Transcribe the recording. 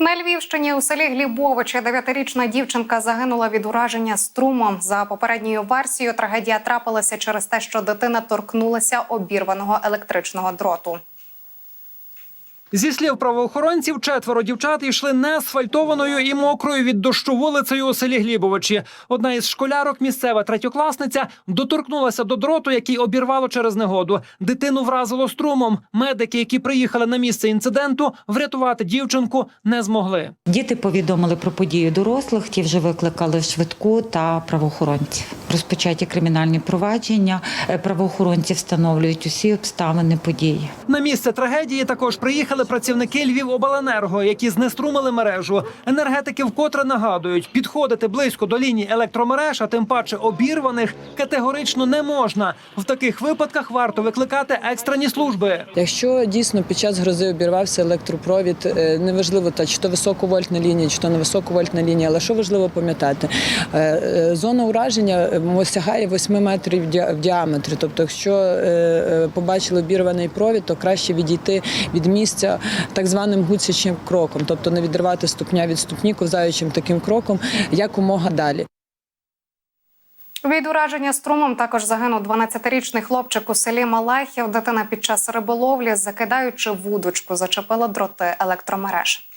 На Львівщині у селі Глібовичі дев'ятирічна дівчинка загинула від ураження струмом. За попередньою версією, трагедія трапилася через те, що дитина торкнулася обірваного електричного дроту. Зі слів правоохоронців, четверо дівчат йшли не асфальтованою і мокрою від дощу вулицею у селі Глібовичі. Одна із школярок, місцева третьокласниця, доторкнулася до дроту, який обірвало через негоду. Дитину вразило струмом. Медики, які приїхали на місце інциденту, врятувати дівчинку не змогли. Діти повідомили про подію дорослих, ті вже викликали швидку та правоохоронців. Розпочаті кримінальні провадження. Е, Правоохоронці встановлюють усі обставини події. На місце трагедії також приїхали працівники Львівобленерго, які знеструмили мережу. Енергетики вкотре нагадують, підходити близько до ліній електромереж, а тим паче обірваних, категорично не можна. В таких випадках варто викликати екстрені служби. Якщо дійсно під час грози обірвався електропровід, е, неважливо та чи то високовольтна лінія, чи то не високовольтна лінія, але що важливо пам'ятати, е, е, зона ураження сягає 8 метрів в діа- діаметрі. Тобто, якщо побачили обірваний провід, то краще відійти від місця так званим гуцячим кроком, тобто не відривати ступня від ступні, ковзаючим таким кроком якомога далі. Від ураження струмом також загинув 12-річний хлопчик у селі Малахів. Дитина під час риболовлі, закидаючи вудочку, зачепила дроти електромереж.